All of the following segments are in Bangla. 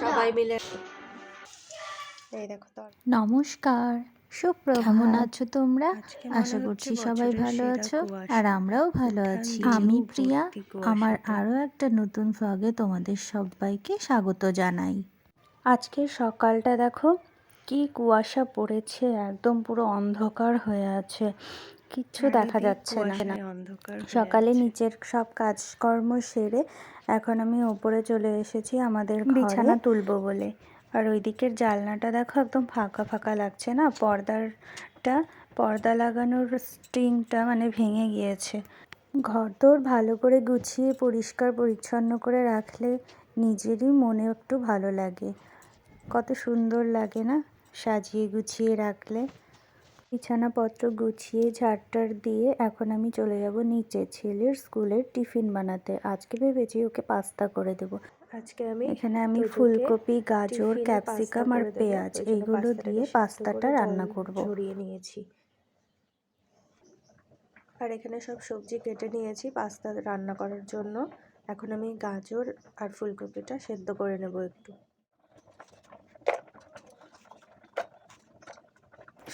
সবাই মিলে। এই দেখো নমস্কার সুপ্রভাত। কেমন আছো তোমরা? আশা করছি সবাই ভালো আছো আর আমরাও ভালো আছি। আমি প্রিয়া আমার আরও একটা নতুন ভ্লগে তোমাদের সবাইকে স্বাগত জানাই। আজকে সকালটা দেখো কি কুয়াশা পড়েছে একদম পুরো অন্ধকার হয়ে আছে। কিচ্ছু দেখা যাচ্ছে না। হয়ে সকালে নিচের সব কাজকর্ম সেরে এখন আমি ওপরে চলে এসেছি আমাদের বিছানা তুলবো বলে। আর ওই দিকের জানলাটা দেখো একদম ফাঁকা ফাঁকা লাগছে না? পর্দাটা পর্দা লাগানোর স্ট্রিংটা মানে ভেঙে গিয়েছে। ঘর দোর ভালো করে গুছিয়ে, পরিষ্কার, পরিচ্ছন্ন করে রাখলে নিজেরই মনে একটু ভালো লাগে। কত সুন্দর লাগে না? সাজিয়ে গুছিয়ে রাখলে। বিছানাপত্র গুছিয়ে ঝাড়টার দিয়ে এখন আমি চলে যাব নিচে ছেলের স্কুলের টিফিন বানাতে। আজকে ভেবেছি ওকে পাস্তা করে দেব। আজকে আমি এখানে আমি ফুলকপি গাজর ক্যাপসিকাম আর পেঁয়াজ এইগুলো দিয়ে পাস্তাটা রান্না করব। ঝরিয়ে নিয়েছি। আর এখানে সব সবজি কেটে নিয়েছি পাস্তা রান্না করার জন্য। এখন আমি গাজর আর ফুলকপিটা সেদ্ধ করে নেব একটু।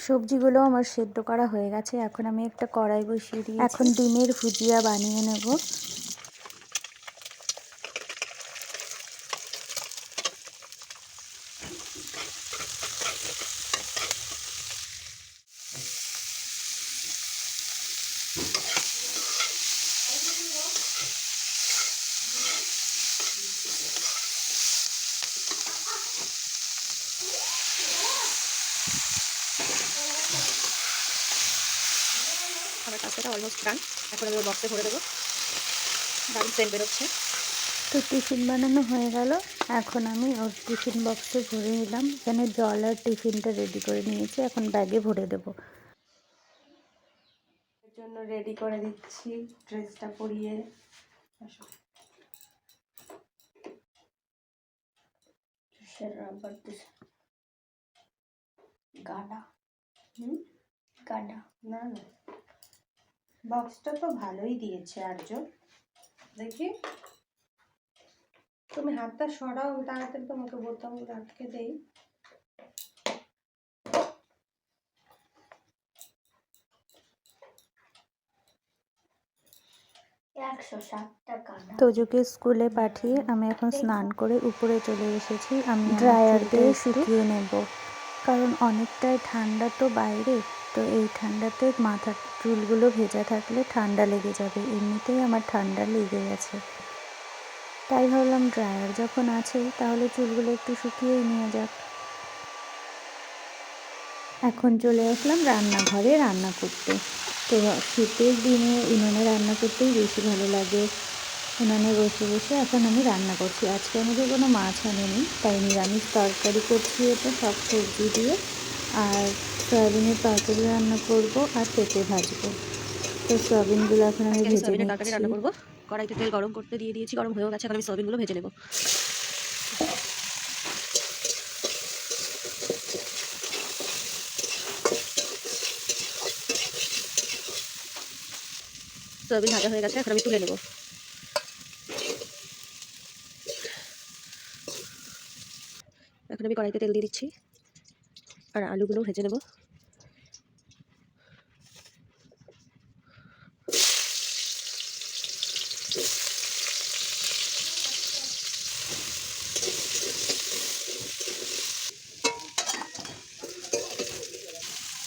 সবজিগুলো আমার সেদ্ধ করা হয়ে গেছে। এখন আমি একটা কড়াই বসিয়ে দিই এখন ডিমের ভুজিয়া বানিয়ে নেব। পাস্তাটা অলমোস্ট ডান এখন আমি বক্সে ভরে দেবো। দারুণ সেন্ট বেরোচ্ছে। তো টিফিন বানানো হয়ে গেল। এখন আমি ওর টিফিন বক্সে ভরে নিলাম। এখানে জল আর টিফিনটা রেডি করে নিয়েছি। এখন ব্যাগে ভরে দেবো। এর জন্য রেডি করে দিচ্ছি। ড্রেসটা পরিয়ে। আসো। গাডা হুম? গাডা না না। বক্সটা তো ভালোই দিয়েছে আর্য দেখি। তুমি হাতটা সরাও আমি তাড়াতাড়ি তোমাকে বোতামগুলো আটকে দেই। তোজোকে স্কুলে পাঠিয়ে আমি এখন স্নান করে উপরে চলে এসেছি। আমি ড্রায়ার দিয়ে শুকিয়ে নেব। কারণ অনেকটাই ঠান্ডা তো বাইরে। তো এই ঠান্ডাতে মাথার চুলগুলো ভেজা থাকলে ঠান্ডা লেগে যাবে। এমনিতেই আমার ঠান্ডা লেগে গেছে। তাই ভাবলাম ড্রায়ার যখন আছে, তাহলে চুলগুলো একটু শুকিয়েই নিয়ে যাক। এখন চলে আসলাম রান্নাঘরে রান্না করতে। তো শীতের দিনে উনুনে রান্না করতেই বেশি ভালো লাগে। উনুনে বসে বসে এখন আমি রান্না করছি। আজকে আমাদের কোনো মাছ আনেনি, তাই নিরামিষ তরকারি করছি এটা, সব সবজি দিয়ে। আর সয়াবিনের তরকারি রান্না করব আর পেঁপে ভাজবো। তো সয়াবিনগুলো এখন আমি ভেজে সয়াবিনের তরকারি রান্না করব। কড়াইতে তেল গরম করতে দিয়ে দিয়েছি গরম হয়েও গেছে এখন আমি সয়াবিনগুলো ভেজে নেব। সয়াবিন ভাজা হয়ে গেছে এখন আমি তুলে নেব। এখন আমি কড়াইতে তেল দিয়ে দিচ্ছি আর আলুগুলো ভেজে নেব।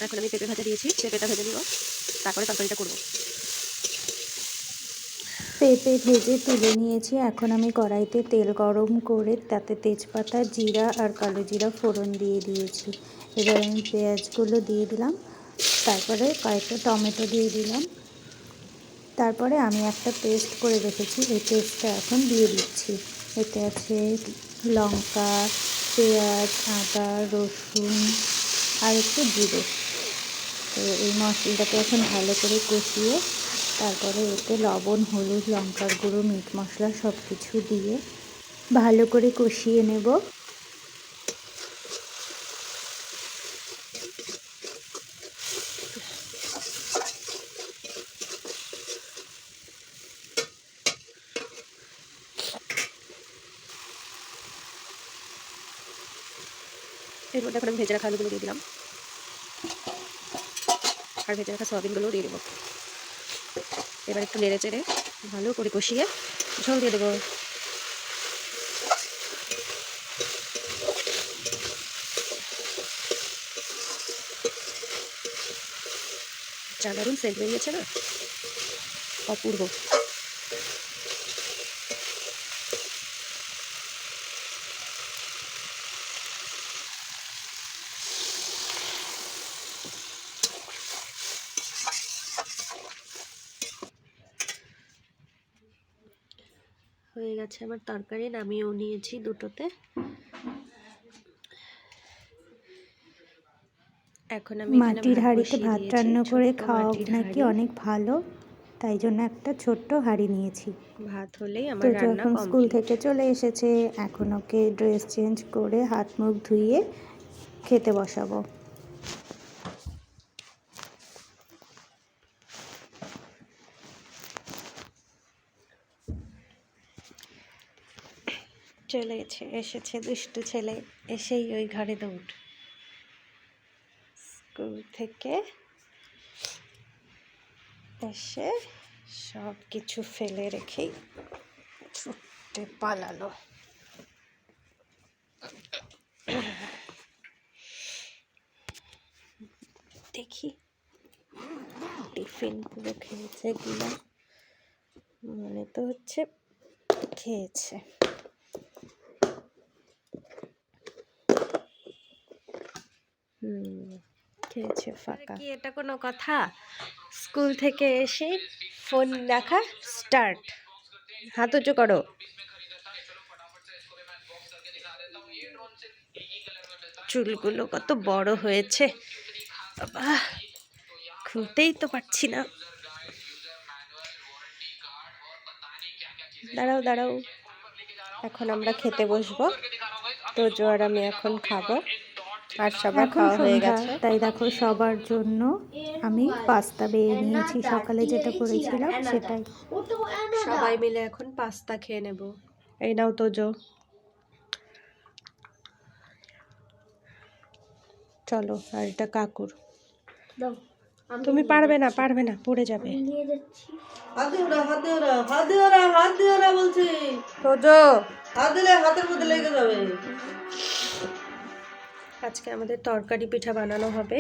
এখন আমি পেঁপে ভাজা দিয়েছি, পেঁপেটা ভেজে নিব, তারপরে তরকারিটা করব। পেঁপে ভেজে তুলে নিয়েছি। এখন আমি কড়াইতে তেল গরম করে তাতে তেজপাতা, জিরা আর কালো জিরা ফোড়ন দিয়ে দিয়েছি। এবার আমি পেঁয়াজগুলো দিয়ে দিলাম, তারপরে কয়েকটা টমেটো দিয়ে দিলাম। তারপরে আমি একটা পেস্ট করে রেখেছি। এই পেস্টটা এখন দিয়ে দিচ্ছি। এতে আছে লঙ্কা, পেঁয়াজ, আদা, রসুন আর একটু জিরে। তো এই মশলাটাকে এখন ভালো করে কষিয়ে তারপরে এতে লবণ, হলুদ, লঙ্কার গুঁড়ো, মিট মশলা সব কিছু দিয়ে ভালো করে কষিয়ে নেব। এর মধ্যে এখন আমি ভেজে রাখা আলুগুলো দিয়ে দিলাম। আর ভেজে রাখা সয়াবিনগুলোও দিয়ে দেবো। এবার একটু নেড়ে চেড়ে ভালো করে কষিয়ে ঝোল দিয়ে দেবো। যা দারুণ সেন্ট বেরিয়েছে না? অপূর্ব। হয়ে গেছে আমার তরকারি নামিয়েও নিয়েছি দুটোতে। এখন আমি মাটির হাঁড়িতে ভাত রান্না করে খাওয়া নাকি অনেক ভালো তাই জন্য একটা ছোট্ট হাঁড়ি নিয়েছি। ভাত হলেই আমার রান্না যখন স্কুল থেকে চলে এসেছে এখন ওকে ড্রেস চেঞ্জ করে হাত মুখ ধুইয়ে খেতে বসাবো। চলে এসেছে দুষ্টু ছেলে, এসেই ওই ঘরে দৌড়। স্কুল থেকে এসে সব কিছু ফেলে রেখেই ছুটতে পালালো। দেখি টিফিন পুরো খেয়েছে কিনা। মনে তো হচ্ছে খেয়েছে। খেয়েছে ফাঁকা। কি, এটা কোনো কথা? স্কুল থেকে এসে ফোন দেখা, স্টার্ট। হাত উঁচু করো। চুলগুলো কত বড় হয়েছে। বাবা, খুলতেই তো পারছি না। দাঁড়াও দাঁড়াও। এখন আমরা খেতে বসবো। তো জোয়ার আমি এখন খাব। আর সবার খাওয়া হয়ে গেছে। তাই দেখো সবার জন্য আমি পাস্তা বেয়ে নিয়েছি। সকালে যেটা করেছিলাম সেটাই। সবাই মিলে এখন পাস্তা খেয়ে নেব। এই নাও তো জো। চলো আর এটা কাকুর। তুমি পারবে না পারবে না পড়ে যাবে। হাত দিও না হাত দিও না হাত দিও না হাত দিও না বলছি। তো জো। হাত দিলে হাতের মধ্যে লেগে যাবে। আজকে আমাদের তরকারি পিঠা বানানো হবে।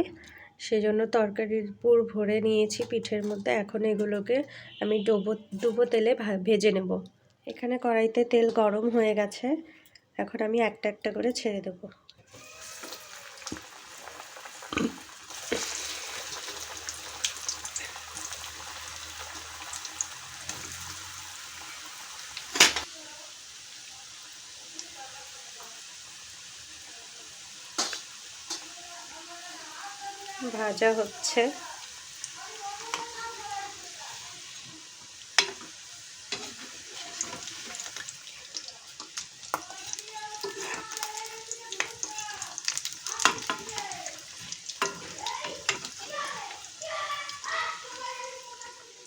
সেজন্য তরকারির পুর ভরে নিয়েছি পিঠের মধ্যে। এখন এগুলোকে আমি ডুবো ডুবো তেলে ভেজে নেব। এখানে কড়াইতে তেল গরম হয়ে গেছে। এখন আমি একটা একটা করে ছেড়ে দেবো। ভাজা হচ্ছে।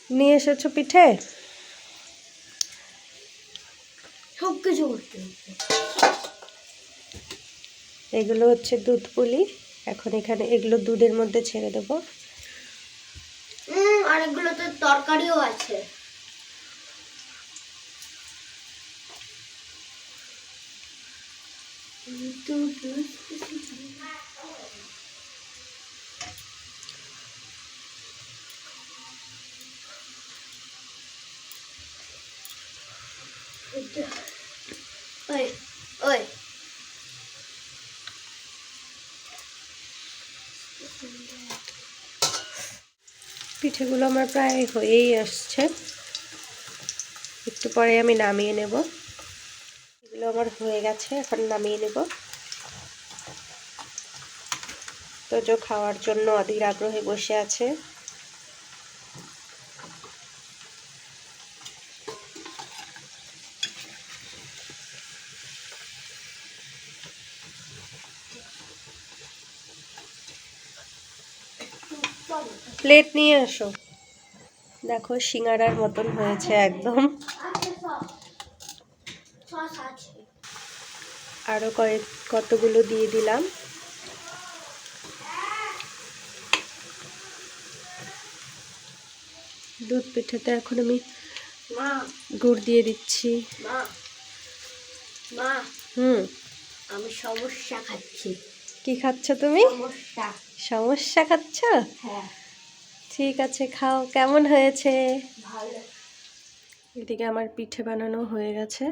নিয়ে এসেছ পিঠে? সব কিছু করতে এগুলো হচ্ছে দুধ পুলি। এখন এখানে এগুলো দুধের মধ্যে ছেড়ে দেবো। অনেকগুলোতে তরকারিও আছে। ওই ওই পিঠেগুলো আমার প্রায় হয়েই আসছে। একটু পরে আমি নামিয়ে নেব। এগুলো আমার হয়ে গেছে, এখন নামিয়ে নেব। তো যে খাওয়ার জন্য অধীর আগ্রহে বসে আছে। প্লেট নিয়ে আসো। দেখো সিঙ্গারার মতন হয়েছে একদম। আরও কয়েক কতগুলো দিয়ে দিলাম। দুধ পিঠাতে এখন আমি গুড় দিয়ে দিচ্ছি। হুম। আমি সমস্যা খাচ্ছি। কি খাচ্ছ তুমি? সমস্যা। সমস্যা খাচ্ছ? হ্যাঁ। ঠিক আছে খাও। কেমন হয়েছে? ভালো। এদিকে আমার পিঠে বানানো হয়ে গেছে।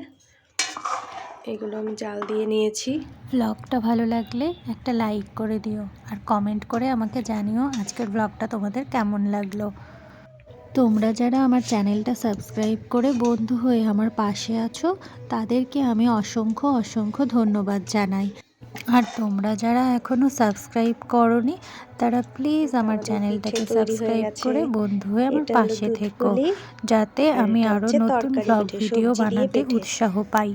এগুলো আমি জাল দিয়ে নিয়েছি। ব্লগটা ভালো লাগলে একটা লাইক করে দিও আর কমেন্ট করে আমাকে জানিও আজকের ব্লগটা তোমাদের কেমন লাগল। তোমরা যারা আমার চ্যানেলটা সাবস্ক্রাইব করে বন্ধু হয়ে আমার পাশে আছো তাদেরকে আমি অসংখ্য অসংখ্য ধন্যবাদ জানাই। আর তোমরা যারা এখনও সাবস্ক্রাইব করনি তারা প্লিজ আমার চ্যানেলটাকে সাবস্ক্রাইব করে বন্ধু হয়ে আমার পাশে থেকো যাতে আমি আরও নতুন ব্লগ ভিডিও বানাতে উৎসাহ পাই।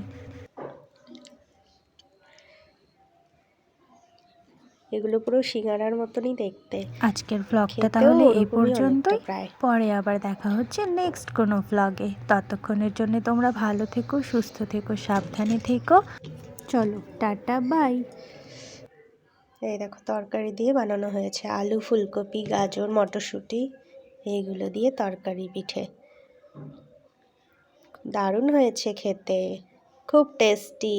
এগুলো পুরো সিঙ্গারার মতনই দেখতে। আজকের ব্লগটা তাহলে এই পর্যন্তই। পরে আবার দেখা হচ্ছে নেক্সট কোনো ব্লগে ততক্ষণের জন্য তোমরা ভালো থেকো সুস্থ থেকো সাবধানে থেকো। চলো, টাটা, বাই। এই দেখো, তরকারি দিয়ে বানানো হয়েছে আলু, ফুলকপি, গাজর, মটরশুঁটি, এইগুলো দিয়ে তরকারি পিঠে। দারুণ হয়েছে খেতে, খুব টেস্টি